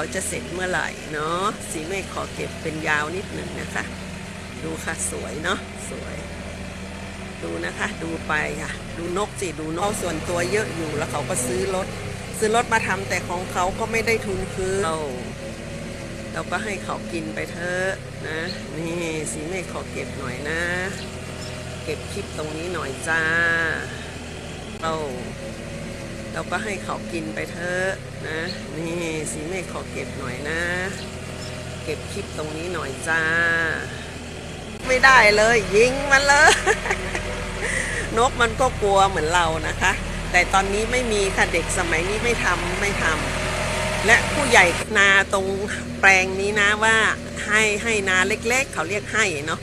เขาจะเสร็จเมื่อไหร่เนาะสีเมฆขอเก็บเป็นยาวนิดหนึ่งนะคะ ดูค่ะสวยเนาะสวย ดูนะคะดูไปค่ะ ดูนกสิดูนกเขาส่วนตัวเยอะอยู่แล้วเขาก็ซื้อรถซื้อรถมาทำแต่ของเขาก็ไม่ได้ทุนคืนเราเราก็ให้เขากินไปเถอะนะ นี่สีเมฆขอเก็บหน่อยนะ เก็บคลิปตรงนี้หน่อยจ้าเรา เราก็ให้เขากินไปเถอะนะ นี่สีเมฆขอเก็บหน่อยนะ เก็บคลิปตรงนี้หน่อยจ้า ไม่ได้เลย ยิงมันเลย นกมันก็กลัวเหมือนเรานะคะ แต่ตอนนี้ไม่มีค่ะเด็กสมัยนี้ไม่ทำไม่ทำและผู้ใหญ่นาตรงแปลงนี้นะว่าให้ให้นาเล็กๆ เขาเรียกให้เนาะ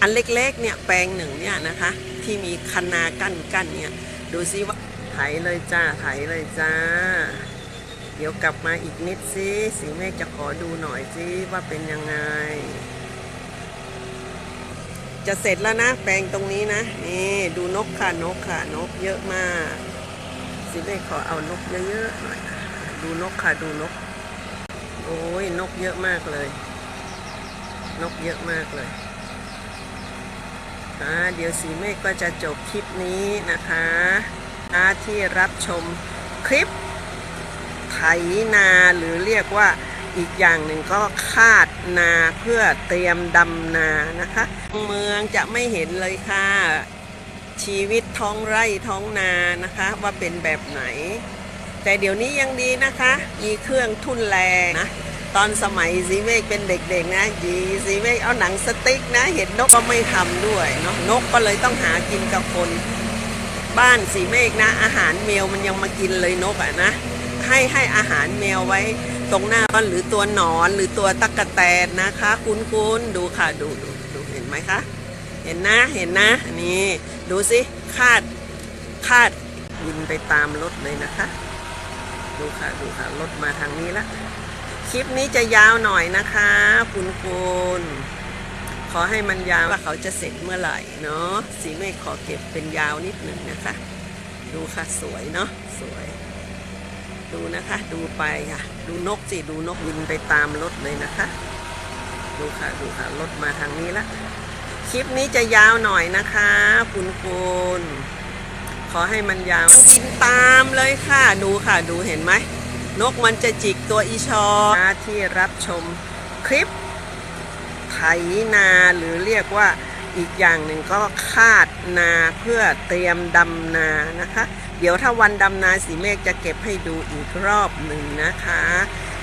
อันเล็กๆเนี่ยแปลงหนึ่งเนี่ยนะคะ ที่มีคันนากั้นกั้นเนี่ยดูซิว่า ไถเลยจ้าไถเลยจ้า เดี๋ยวกลับมาอีกนิดสิสีเมฆจะขอดูหน่อยสิว่าเป็นยังไง จะเสร็จแล้วนะ แปลงตรงนี้นะ นี่ดูนกค่ะนกค่ะนกเยอะมากสิเมฆขอเอานกเยอะๆหน่อยดูนกค่ะดูนก โอ้ยนกเยอะมากเลย นกเยอะมากเลยอ่าเดี๋ยวสีเมฆก็จะจบคลิปนี้นะคะ อ่าที่รับชมคลิปไถนาหรือเรียกว่าอีกอย่างหนึ่งก็คาดนาเพื่อเตรียมดำนานะคะ เมืองจะไม่เห็นเลยค่ะ ชีวิตท้องไร่ท้องนานะคะ ว่าเป็นแบบไหน แต่เดี๋ยวนี้ยังดีนะคะ มีเครื่องทุ่นแรงนะตอนสมัยสีเมฆเป็นเด็กๆนะยีสีเมฆเอาหนังสติ๊กนะ เห็นนกก็ไม่ทำด้วยเนาะนกก็เลยต้องหากินกับคน บ้านสีเมฆนะ อาหารแมวมันยังมากินเลยนกอะนะให้ให้อาหารแมวไว้ตรงหน้าบ้านหรือตัวหนอนหรือตัวตั๊กแตนนะคะ คุณคุณดูค่ะดูดูดูเห็นไหมคะ เห็นนะเห็นนะนี่ดูสิคาดคาดบินไปตามรถเลยนะคะ ดูค่ะดูค่ะรถมาทางนี้ละคลิปนี้จะยาวหน่อยนะคะ คุณคุณ ขอให้มันยาวว่าเขาจะเสร็จเมื่อไหร่เนาะสีเมฆขอเก็บเป็นยาวนิดหนึ่งนะคะ ดูค่ะสวยเนาะสวย ดูนะคะ ดูไปค่ะ ดูนกสิดูนกบินไปตามรถเลยนะคะ ดูค่ะดูค่ะรถมาทางนี้ละคลิปนี้จะยาวหน่อยนะคะ คุณคุณขอให้มันยาวบินตามเลยค่ะ ดูค่ะดูเห็นไหมนกมันจะจิกตัวอีชอที่รับชมคลิป ไถนาหรือเรียกว่าอีกอย่างหนึ่งก็คาดนาเพื่อเตรียมดำนานะคะ เดี๋ยวถ้าวันดำนาสีเมฆจะเก็บให้ดูอีกรอบหนึ่งนะคะ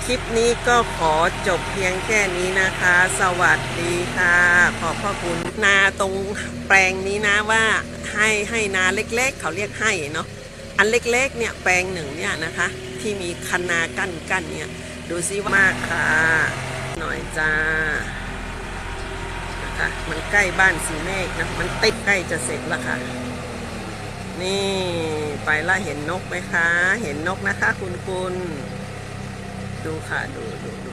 คลิปนี้ก็ขอจบเพียงแค่นี้นะคะ สวัสดีค่ะ ขอบพระคุณนาตรงแปลงนี้นะว่าให้ให้นาเล็กๆ เขาเรียกให้เนาะอันเล็กๆเนี่ยแปลงหนึ่งเนี่ยนะคะ ที่มีคันนากั้นกั้นเนี่ยดูซิว่ามากค่ะ หน่อยจ้า ค่ะ มันใกล้บ้านสีเมฆนะ มันติดใกล้จะเสร็จแล้วค่ะ นี่ไปแล้วเห็นนกไหมคะ เห็นนกนะคะ คุณคุณดูค่ะดูดูดู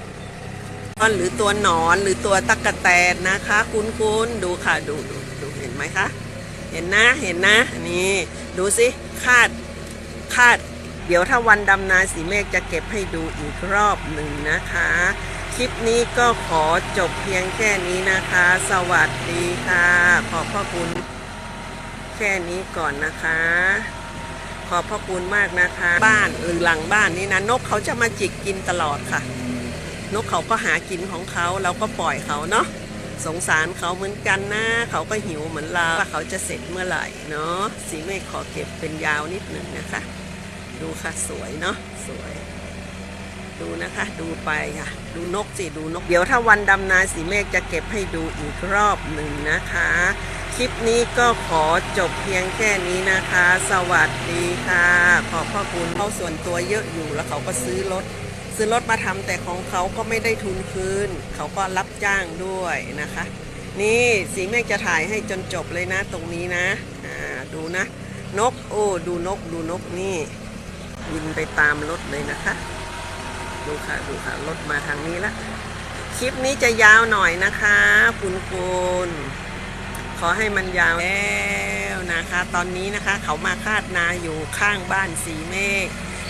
หรือตัวหนอนหรือตัวตั๊กแตนนะคะ คุณคุณดูค่ะดูดูดูเห็นไหมคะ เห็นนะเห็นนะนี่ ดูสิคาดคาด เดี๋ยวถ้าวันดำนาสีเมฆจะเก็บให้ดูอีกรอบหนึ่งนะคะ ลิปนี้ก็ขอจบเพียงแค่นี้นะคะ สวัสดีค่ะ ขอบพระคุณแค่นี้ก่อนนะคะ ขอบพระคุณมากนะคะ บ้านหรือหลังบ้านนี่นะนกเขาจะมาจิกกินตลอดค่ะ นกเขาก็หากินของเขาเราก็ปล่อยเขาเนาะสงสารเขาเหมือนกันนะ เขาก็หิวเหมือนเราว่าเขาจะเสร็จเมื่อไหร่เนาะสีเมฆขอเก็บเป็นยาวนิดหนึ่งนะคะ ดูค่ะสวยเนาะสวย ดูนะคะ ดูไปค่ะ ดูนกสิดูนก เดี๋ยวถ้าวันดำนาสีเมฆจะเก็บให้ดูอีกรอบหนึ่งนะคะ คลิปนี้ก็ขอจบเพียงแค่นี้นะคะ สวัสดีค่ะ ขอบพระคุณเขาส่วนตัวเยอะอยู่แล้วเขาก็ซื้อรถซื้อรถมาทำแต่ของเขาก็ไม่ได้ทุนคืน เขาก็รับจ้างด้วยนะคะ นี่สีเมฆจะถ่ายให้จนจบเลยนะตรงนี้นะอ่าดูนะ นกโอ้ดูนกดูนกนี่บินไปตามรถเลยนะคะ ดูค่ะดูค่ะรถมาทางนี้ละคลิปนี้จะยาวหน่อยนะคะคุณคุณขอให้มันยาวแล้วนะคะ ตอนนี้นะคะ เขามาคาดนาอยู่ข้างบ้านสีเมฆ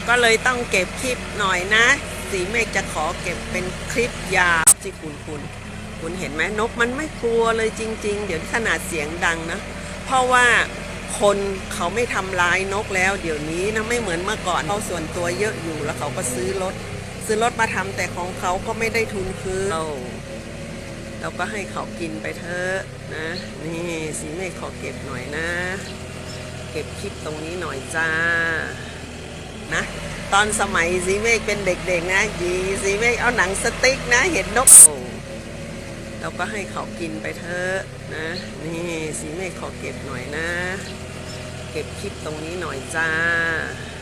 ก็เลยต้องเก็บคลิปหน่อยนะ สีเมฆจะขอเก็บเป็นคลิปยาวที่คุณคุณคุณเห็นไหมนกมันไม่กลัวเลยจริง ๆ เดี๋ยวขนาดเสียงดังนะ เพราะว่าคนเขาไม่ทำร้ายนกแล้ว เดี๋ยวนี้นะไม่เหมือนเมื่อก่อนเขาส่วนตัวเยอะอยู่แล้วเขาก็ซื้อรถ ซื้อรถมาทำแต่ของเขาก็ไม่ได้ทุนคืนเราเราก็ให้เขากินไปเถอะนะ นี่สีเมฆขอเก็บหน่อยนะ เก็บคลิปตรงนี้หน่อยจ้านะตอนสมัยสีเมฆเป็นเด็กๆนะยีสีเมฆเอาหนังสติ๊กนะ เห็นนกโอ้เราก็ให้เขากินไปเถอะนะ นี่สีเมฆขอเก็บหน่อยนะ เก็บคลิปตรงนี้หน่อยจ้าก้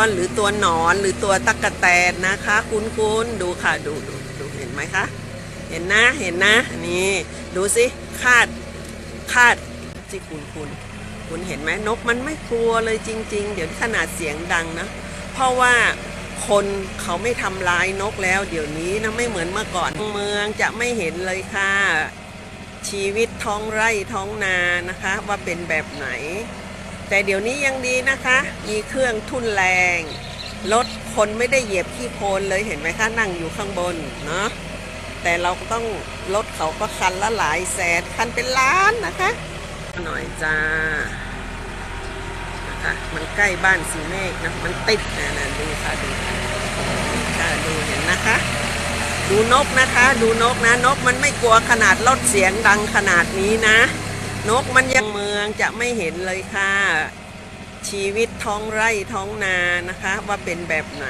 อนหรือตัวหนอนหรือตัวตั๊กแตนนะคะ คุณคุณดูค่ะดูดูดูเห็นไหมคะ เห็นนะเห็นนะนี่ ดูสิคาดคาดที่คุณคุณคุณเห็นไหมนกมันไม่กลัวเลยจริง ๆ เดี๋ยวขนาดเสียงดังนะ เพราะว่าคนเขาไม่ทำร้ายนกแล้ว เดี๋ยวนี้นะไม่เหมือนเมื่อก่อนเมืองจะไม่เห็นเลยค่ะ ชีวิตท้องไร่ท้องนานะคะ ว่าเป็นแบบไหน แต่เดี๋ยวนี้ยังดีนะคะ มีเครื่องทุ่นแรง รถคนไม่ได้เหยียบขี้โคลนเลยเห็นไหมคะนั่งอยู่ข้างบนเนาะแต่เราก็ต้องรถเขาก็คันละหลายแสนคันเป็นล้านนะคะ หน่อยจ้านะคะมันใกล้บ้านสีเมฆนะมันติดนะนะดูค่ะดูค่ะค่ะดูเห็นนะคะ ดูนกนะคะ ดูนกนะนกมันไม่กลัวขนาดรถเสียงดังขนาดนี้นะ นกมันยังเมืองจะไม่เห็นเลยค่ะ ชีวิตท้องไร่ท้องนานะคะ ว่าเป็นแบบไหน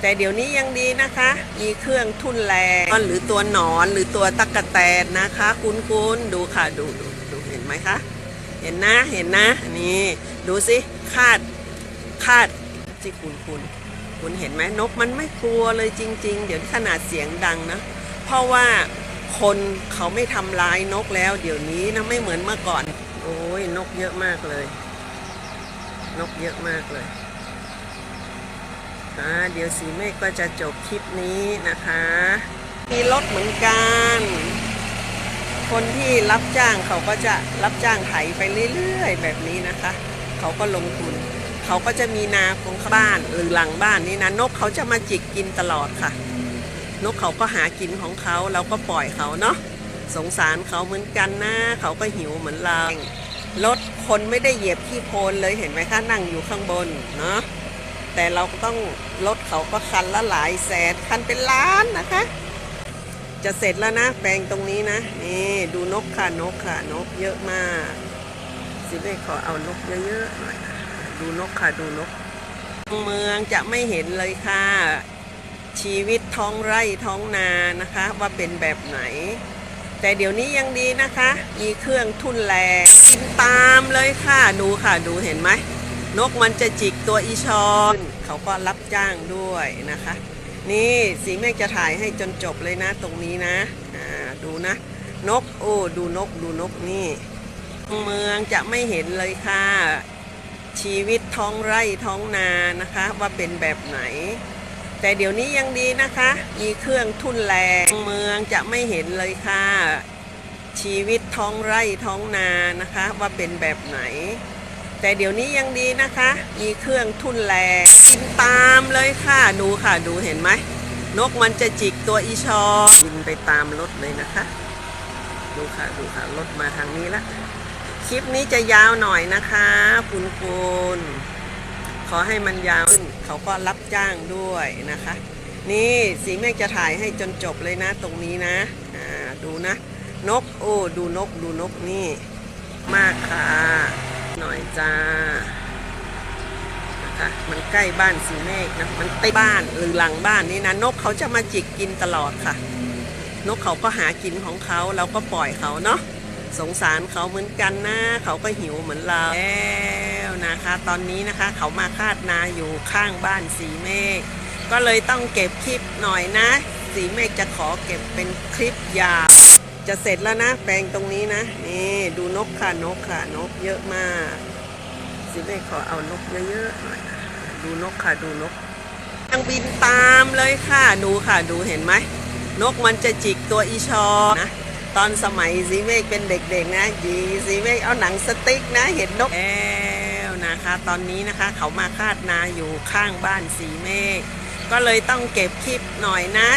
แต่เดี๋ยวนี้ยังดีนะคะ มีเครื่องทุ่นแรงหรือตัวหนอนหรือตัวตั๊กแตนนะคะ คุณคุณดูค่ะดูดูดูเห็นไหมคะเห็นนะเห็นนะนี่ดูสิคาดคาดที่คุณคุณคุณเห็นไหมนกมันไม่กลัวเลยจริง ๆ เดี๋ยวขนาดเสียงดังนะ เพราะว่า คนเขาไม่ทำร้ายนกแล้ว เดี๋ยวนี้นะไม่เหมือนเมื่อก่อน โอ้ยนกเยอะมากเลย นกเยอะมากเลยอ่าเดี๋ยวสีเมฆก็จะจบคลิปนี้นะคะ มีรถเหมือนกัน คนที่รับจ้างเขาก็จะรับจ้างไถไปเรื่อยๆ แบบนี้นะคะ เขาก็ลงทุน เขาก็จะมีนาของเขาบ้านหรือหลังบ้านนี่นะนกเขาจะมาจิกกินตลอดค่ะ นกเขาก็หากินของเขาเราก็ปล่อยเขาเนาะสงสารเขาเหมือนกันนะเขาก็หิวเหมือนเรารถคนไม่ได้เหยียบขี้โคลนเลยเห็นไหมคะนั่งอยู่ข้างบนเนาะแต่เราก็ต้องรถเขาก็คันละหลายแสนคันเป็นล้านนะคะ จะเสร็จแล้วนะแปลงตรงนี้นะนี่ดูนกค่ะนกค่ะนกเยอะมากสิเบขอเอานกเยอะๆหน่อยดูนกค่ะดูนก เมืองจะไม่เห็นเลยค่ะ ชีวิตท้องไร่ท้องนานะคะว่าเป็นแบบไหน แต่เดี๋ยวนี้ยังดีนะคะ มีเครื่องทุ่นแรงกินตามเลยค่ะดูค่ะดูเห็นไหมนกมันจะจิกตัวอีชอนเขาก็รับจ้างด้วยนะคะ นี่สีเมฆจะถ่ายให้จนจบเลยนะตรงนี้นะอ่าดูนะ นกโอ้ดูนกดูนกนี่ เมืองจะไม่เห็นเลยค่ะ ชีวิตท้องไร่ท้องนานะคะ ว่าเป็นแบบไหน แต่เดี๋ยวนี้ยังดีนะคะ มีเครื่องทุ่นแรงเมืองจะไม่เห็นเลยค่ะ ชีวิตท้องไร่ท้องนานะคะ ว่าเป็นแบบไหน แต่เดี๋ยวนี้ยังดีนะคะ มีเครื่องทุ่นแรงกินตามเลยค่ะดูค่ะดูเห็นไหมนกมันจะจิกตัวอีชอบินไปตามรถเลยนะคะ ดูค่ะดูค่ะรถมาทางนี้ละคลิปนี้จะยาวหน่อยนะคะ คุณคุณ อให้มันยาวขึ้นเขาก็รับจ้างด้วยนะคะ นี่สีเมฆจะถ่ายให้จนจบเลยนะตรงนี้นะอ่าดูนะ นกโอ้ดูนกดูนกนี่ มากค่ะ หน่อยจ้านะคะมันใกล้บ้านสีเมฆนะมันใติดบ้านหรือหลังบ้านนี่นะนกเขาจะมาจิกกินตลอดค่ะ นกเขาก็หากินของเขาเราก็ปล่อยเขาเนาะสงสารเขาเหมือนกันนะเขาก็หิวเหมือนเราแตอนนี้นะคะเขามาคาดนาอยู่ข้างบ้านสีเมฆก็เลยต้องเก็บคลิปหน่อยนะ สีเมฆจะขอเก็บเป็นคลิปยาวจะเสร็จแล้วนะ แปลงตรงนี้นะนี่ดูนกค่ะนกค่ะนกเยอะมาก สีเมฆขอเอานกเยอะๆหน่อยดูนกค่ะดูนกยังบินตามเลยค่ะดูค่ะดูเห็นไหมนกมันจะจิกตัวอีชอนะตอนสมัยสีเมฆเป็นเด็กๆนะยีสีเมฆเอาหนังสติ๊กนะ เห็นนกแล้ว นะคะ ตอนนี้นะคะเขามาคาดนาอยู่ข้างบ้านสีเมฆก็เลยต้องเก็บคลิปหน่อยนะ